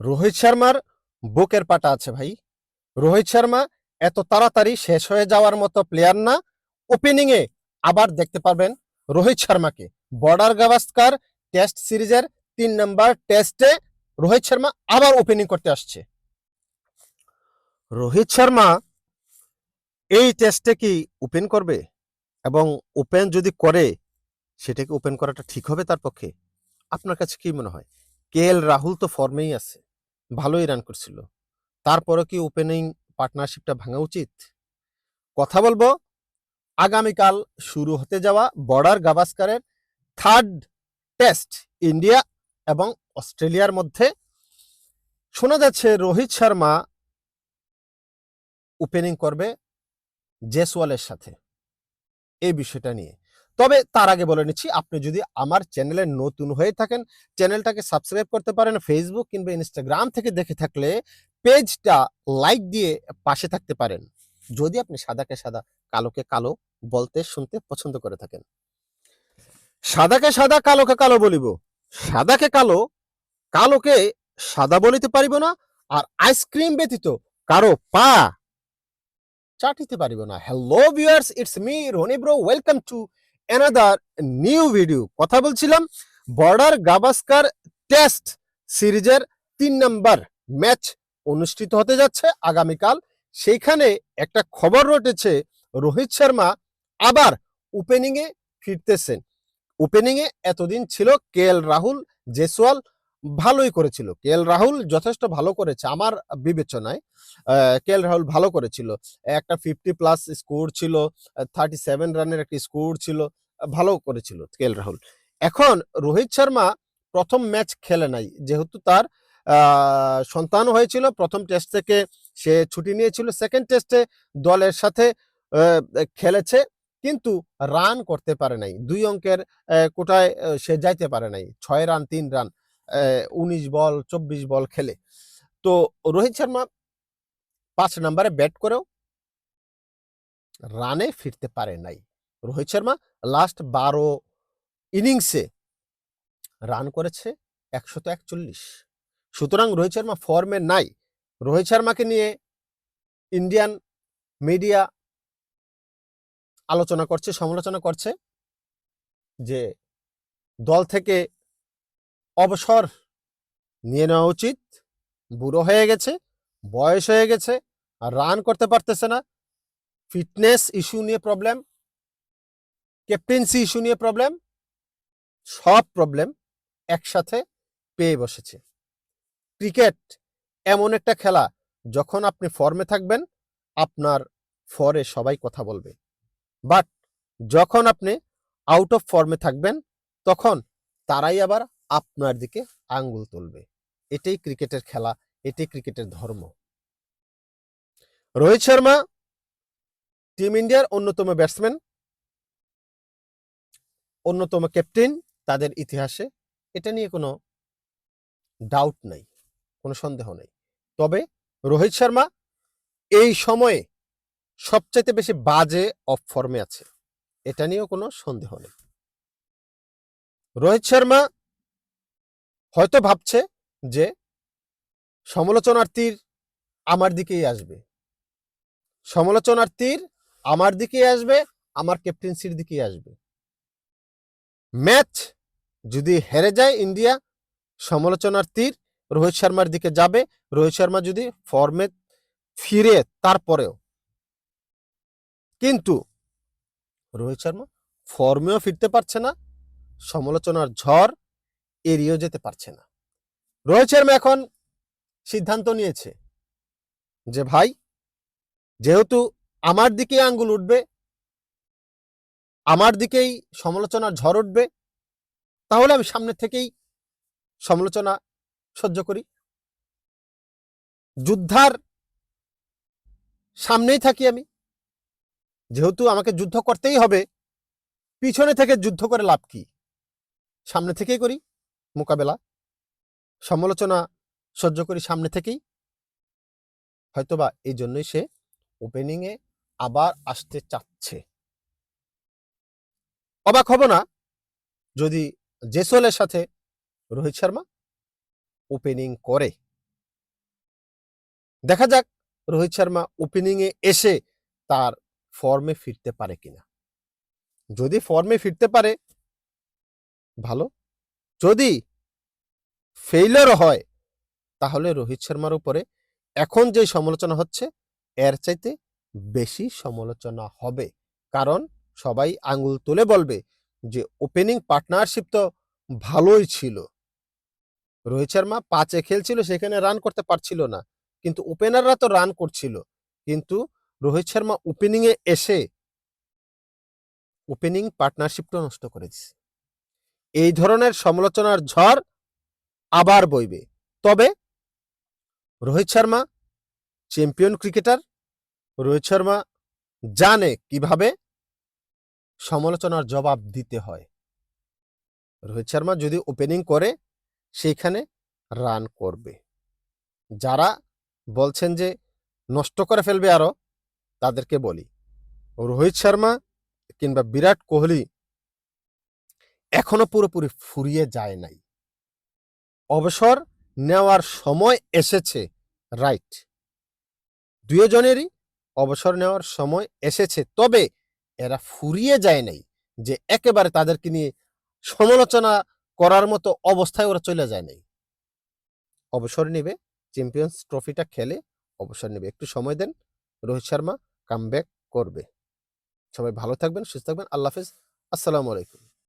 রোহিত শর্মার বুকের পাটা আছে ভাই। রোহিত শর্মা এত তাড়াতাড়ি শেষ হয়ে যাওয়ার মতো প্লেয়ার না। ওপেনিং এ আবার দেখতে পারবেন রোহিত শর্মাকে। বর্ডার গাভাস্কার টেস্ট সিরিজের তিন নম্বর টেস্টে রোহিত শর্মা আবার ওপেনিং করতে আসছে। রোহিত শর্মা এই টেস্টে কি ওপেন করবে? এবং ওপেন যদি করে, সেটাকে ওপেন করাটা ঠিক হবে তার পক্ষে? আপনার কাছে কি মনে হয়? কে এল রাহুল তো ফর্মেই আছে। ভালোই রান করছিল। তারপরে কি ওপেনিং পার্টনারশিপটা ভাঙা উচিত? কথা বলব, আগামীকাল শুরু হতে যাওয়া বর্ডার গাভাস্কারের থার্ড টেস্ট ইন্ডিয়া এবং অস্ট্রেলিয়ার মধ্যে। শোনা যাচ্ছে রোহিত শর্মা ওপেনিং করবে জেসওয়ালের সাথে। এই বিষয়টা নিয়ে। তবে তার আগে বলে নিচ্ছি, আপনি যদি আমার চ্যানেলে নতুন হয়ে থাকেন, চ্যানেলটাকে সাবস্ক্রাইব করতে পারেন ফেসবুক কিংবা ইনস্টাগ্রাম থেকে দেখে থাকলে পেজটা লাইক দিয়ে পাশে থাকতে পারেন। যদি আপনি সাদাকে সাদা, কালোকে কালো বলতে শুনতে পছন্দ করে থাকেন। সাদাকে সাদা, কালোকে কালো বলিব। সাদাকে কালো, কালোকে সাদা বলিতে পারিব না আর আইসক্রিম ব্যতীত কারও পা চাটিতে পারিব না। Hello viewers it's me Roni bro welcome to another new video কথা বলছিলাম বর্ডার গাভাস্কার টেস্ট সিরিজের তিন নম্বর ম্যাচ অনুষ্ঠিত হতে যাচ্ছে আগামীকাল। সেইখানে একটা খবর রটেছে, রোহিত শর্মা আবার ওপেনিংয়ে ফিরতেছেন। ওপেনিংয়ে এতদিন ছিল কে এল রাহুল, জেসওয়াল ভালোই করেছিল। কে এল রাহুল যথেষ্ট ভালো করেছে আমার বিবেচনায়। কে এল রাহুল ভালো করেছিল। একটা ফিফটি প্লাস স্কোর ছিল থার্টি সেভেন রানের একটি স্কোর ছিল, ভালো করেছিল কে এল রাহুল। এখন রোহিত শর্মা প্রথম ম্যাচ খেলে নাই, যেহেতু তার সন্তান হয়েছিল, প্রথম টেস্ট থেকে সে ছুটি নিয়েছিল সেকেন্ড টেস্টে দলের সাথে খেলেছে, কিন্তু রান করতে পারে নাই। দুই অঙ্কের কোটায় সে যাইতে পারে নাই, ছয় রান, তিন রান। উনিশ বল, চব্বিশ বল খেলে। তো রোহিত শর্মা পাঁচ নম্বরে ব্যাট করেও রানে ফিরতে পারে নাই। রোহিত শর্মা লাস্ট বারো ইনিংসে রান করেছে একশত একচল্লিশ। সুতরাং রোহিত শর্মা ফর্মে নাই। রোহিত শর্মাকে নিয়ে ইন্ডিয়ান মিডিয়া আলোচনা করছে, সমালোচনা করছে যে দল থেকে অবসর নিয়ে নেওয়া উচিত। বুড়ো হয়ে গেছে, বয়স হয়ে গেছে, আর রান করতে পারতেছে না। ফিটনেস ইস্যু নিয়ে প্রবলেম ক্যাপ্টেন্সি ইস্যু নিয়ে প্রবলেম সব প্রবলেম একসাথে পেয়ে বসেছে। ক্রিকেট এমন একটা খেলা, যখন আপনি ফর্মে থাকবেন, আপনার ফরে সবাই কথা বলবে। বাট যখন আপনি আউট অফ ফর্মে থাকবেন, তখন তারাই আবার আপনার দিকে আঙ্গুল তুলবে। এটাই ক্রিকেটের খেলা, এটাই ক্রিকেটের ধর্ম। রোহিত শর্মা, টিম ইন্ডিয়ার অন্যতম ব্যাটসম্যান, অন্যতম ক্যাপ্টেন তাদের ইতিহাসে, এটা নিয়ে কোনো ডাউট নাই, কোনো সন্দেহ নেই। তবে রোহিত শর্মা এই সময়ে সবচাইতে বেশি বাজে অফ ফর্মে আছে, এটা নিয়েও কোনো সন্দেহ নেই। রোহিত শর্মা হয়তো ভাবছে যে সমালোচনার তীর আমার দিকেই আসবে। সমালোচনার তীর আমার দিকেই আসবে, আমার ক্যাপ্টেন্সির দিকেই আসবে। ম্যাচ যদি হেরে যায় ইন্ডিয়া সমালোচনার তীর রোহিত শর্মার দিকে যাবে। রোহিত শর্মা যদি ফর্মে ফিরে তারপরেও। কিন্তু রোহিত শর্মা ফর্মেও ফিরতে পারছে না। সমালোচনার ঝড় এড়িয়েও যেতে পারছে না। রোহিত শর্মা এখন সিদ্ধান্ত নিয়েছে যে, ভাই, যেহেতু আমার দিকে আঙ্গুল উঠবে, আমার দিকেই সমালোচনার ঝড় উঠবে, তাহলে আমি সামনে থেকেই সমালোচনা সহ্য করি। যুদ্ধার সামনেই থাকি আমি। যেহেতু আমাকে যুদ্ধ করতেই হবে, পিছনে থেকে যুদ্ধ করে লাভ কি? সামনে থেকেই করি। মোকাবেলা। সমালোচনা সহ্য করি সামনে থেকেই। হয়তোবা এই জন্যই সে ওপেনিং এ আবার আসতে চাচ্ছে। অবাক হব না যদি জেসলের সাথে রোহিত শর্মা ওপেনিং করে। দেখা যাক রোহিত শর্মা ওপেনিংয়ে এসে তার ফর্মে ফিরতে পারে কিনা। যদি ফর্মে ফিরতে পারে, ভালো। যদি ফেইলার হয়, তাহলে রোহিত শর্মার উপরে এখন যে সমালোচনা হচ্ছে, এর চাইতে বেশি সমালোচনা হবে। কারণ সবাই আঙ্গুল তুলে বলবে যে ওপেনিং পার্টনারশিপ তো ভালোই ছিল। রোহিত শর্মা পাঁচে খেলছিল, সেখানে রান করতে পারছিল না। কিন্তু ওপেনাররা তো রান করছিল। কিন্তু রোহিত শর্মা ওপেনিংয়ে এসে ওপেনিং পার্টনারশিপটা নষ্ট করে দিছে। এই ধরনের সমালোচনার ঝড় আবার বইবে। তবে রোহিত শর্মা চ্যাম্পিয়ন ক্রিকেটার, রোহিত শর্মা জানে কীভাবে সমালোচনার জবাব দিতে হয়। রোহিত শর্মা যদি ওপেনিং করে, সেইখানে রান করবে। যারা বলছেন যে নষ্ট করে ফেলবে আরও, তাদেরকে বলি, রোহিত শর্মা কিংবা বিরাট কোহলি এখনও পুরোপুরি ফুরিয়ে যায় নাই। অবসর নেওয়ার সময় এসেছে রাইট দুজনেরই অবসর নেওয়ার সময় এসেছে, তবে এরা ফুরিয়ে যায় নাই যে একেবারে তাদেরকে নিয়ে সমালোচনা করার মতো অবস্থায় ওরা চলে যায় নাই। অবসর নেবে চ্যাম্পিয়ন্স ট্রফিটা খেলে অবসর নেবে। একটু সময় দেন, রোহিত শর্মা কাম করবে। সবাই ভালো থাকবেন, সুস্থ থাকবেন, আল্লাহ হাফিজ, আসসালামু আলাইকুম।